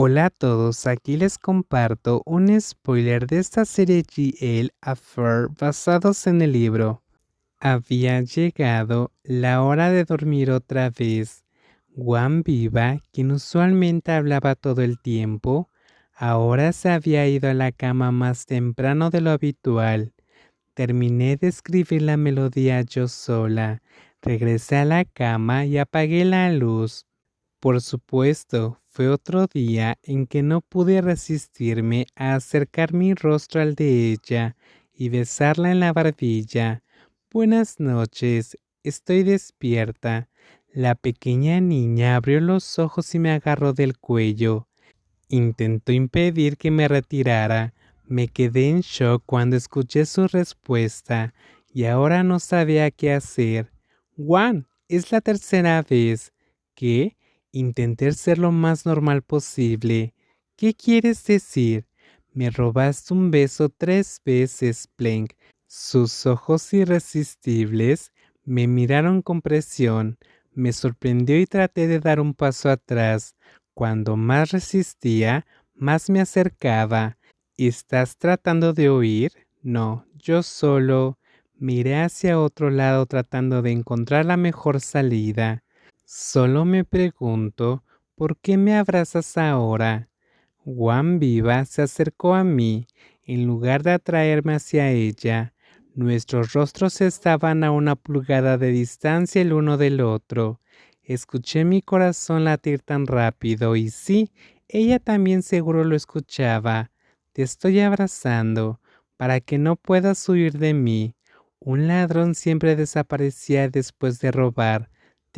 Hola a todos, aquí les comparto un spoiler de esta serie GL Affair basados en el libro. Había llegado la hora de dormir otra vez. Juan Viva, quien usualmente hablaba todo el tiempo, ahora se había ido a la cama más temprano de lo habitual. Terminé de escribir la melodía yo sola. Regresé a la cama y apagué la luz. Por supuesto, fue otro día en que no pude resistirme a acercar mi rostro al de ella y besarla en la barbilla. Buenas noches, estoy despierta. La pequeña niña abrió los ojos y me agarró del cuello. Intentó impedir que me retirara. Me quedé en shock cuando escuché su respuesta y ahora no sabía qué hacer. Juan, es la tercera vez. ¿Qué? Intenté ser lo más normal posible. ¿Qué quieres decir? Me robaste un beso tres veces, Plank. Sus ojos irresistibles me miraron con presión. Me sorprendió y traté de dar un paso atrás. Cuando más resistía, más me acercaba. ¿Estás tratando de oír? No, yo solo miré hacia otro lado tratando de encontrar la mejor salida. Solo me pregunto, ¿por qué me abrazas ahora? Juan Viva se acercó a mí, en lugar de atraerme hacia ella. Nuestros rostros estaban a una pulgada de distancia el uno del otro. Escuché mi corazón latir tan rápido y sí, ella también seguro lo escuchaba. Te estoy abrazando, para que no puedas huir de mí. Un ladrón siempre desaparecía después de robar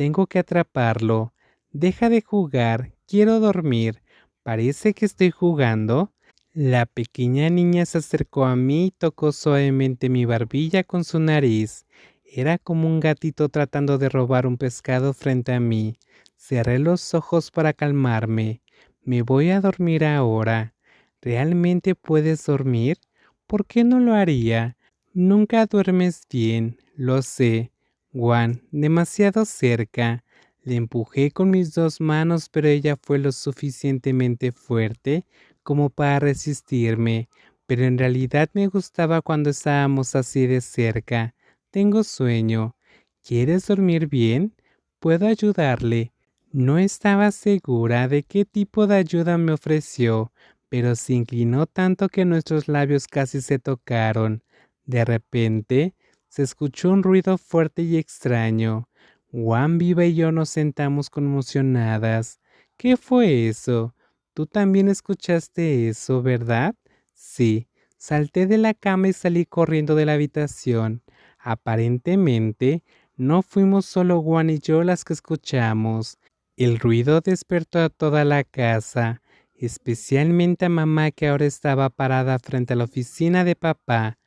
tengo que atraparlo. Deja de jugar. Quiero dormir. Parece que estoy jugando. La pequeña niña se acercó a mí y tocó suavemente mi barbilla con su nariz. Era como un gatito tratando de robar un pescado frente a mí. Cerré los ojos para calmarme. Me voy a dormir ahora. ¿Realmente puedes dormir? ¿Por qué no lo haría? Nunca duermes bien, lo sé. Juan, demasiado cerca. Le empujé con mis dos manos, pero ella fue lo suficientemente fuerte como para resistirme. Pero en realidad me gustaba cuando estábamos así de cerca. Tengo sueño. ¿Quieres dormir bien? Puedo ayudarle. No estaba segura de qué tipo de ayuda me ofreció, pero se inclinó tanto que nuestros labios casi se tocaron. De repente, se escuchó un ruido fuerte y extraño. Juan Viva y yo nos sentamos conmocionadas. ¿Qué fue eso? Tú también escuchaste eso, ¿verdad? Sí. Salté de la cama y salí corriendo de la habitación. Aparentemente, no fuimos solo Juan y yo las que escuchamos. El ruido despertó a toda la casa, especialmente a mamá que ahora estaba parada frente a la oficina de papá.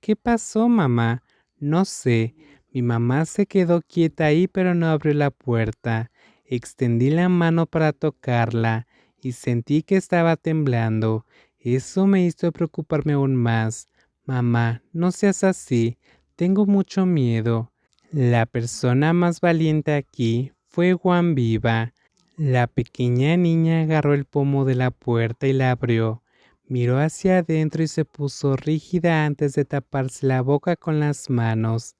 ¿Qué pasó, mamá? No sé. Mi mamá se quedó quieta ahí pero no abrió la puerta. Extendí la mano para tocarla y sentí que estaba temblando. Eso me hizo preocuparme aún más. Mamá, no seas así. Tengo mucho miedo. La persona más valiente aquí fue Juan Viva. La pequeña niña agarró el pomo de la puerta y la abrió. Miró hacia adentro y se puso rígida antes de taparse la boca con las manos.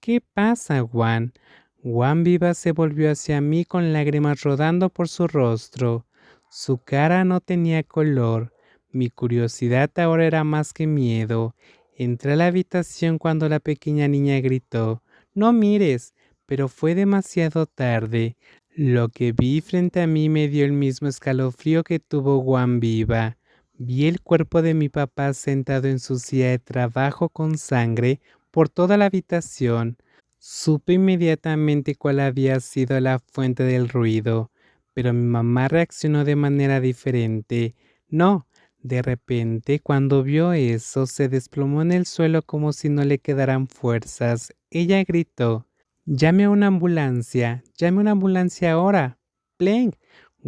¿Qué pasa, Juan? Juan Viva se volvió hacia mí con lágrimas rodando por su rostro. Su cara no tenía color. Mi curiosidad ahora era más que miedo. Entré a la habitación cuando la pequeña niña gritó, No mires, pero fue demasiado tarde. Lo que vi frente a mí me dio el mismo escalofrío que tuvo Juan Viva. Vi el cuerpo de mi papá sentado en su silla de trabajo con sangre por toda la habitación. Supe inmediatamente cuál había sido la fuente del ruido, pero mi mamá reaccionó de manera diferente. No, de repente, cuando vio eso, se desplomó en el suelo como si no le quedaran fuerzas. Ella gritó, Llame a una ambulancia, llame a una ambulancia ahora. Plenk,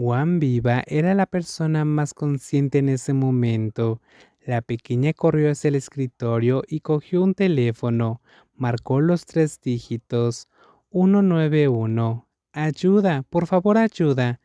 Juan Viva era la persona más consciente en ese momento. La pequeña corrió hacia el escritorio y cogió un teléfono. Marcó los tres dígitos. 191. Ayuda, por favor, ayuda.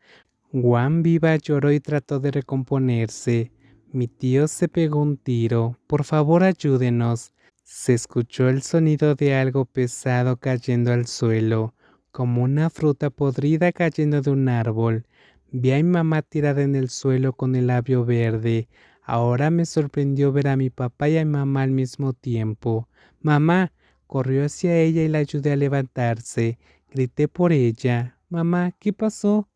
Juan Viva lloró y trató de recomponerse. Mi tío se pegó un tiro. Por favor, ayúdenos. Se escuchó el sonido de algo pesado cayendo al suelo, como una fruta podrida cayendo de un árbol. Vi a mi mamá tirada en el suelo con el labio verde. Ahora me sorprendió ver a mi papá y a mi mamá al mismo tiempo. Mamá, corrió hacia ella y la ayudé a levantarse. Grité por ella. Mamá, ¿qué pasó?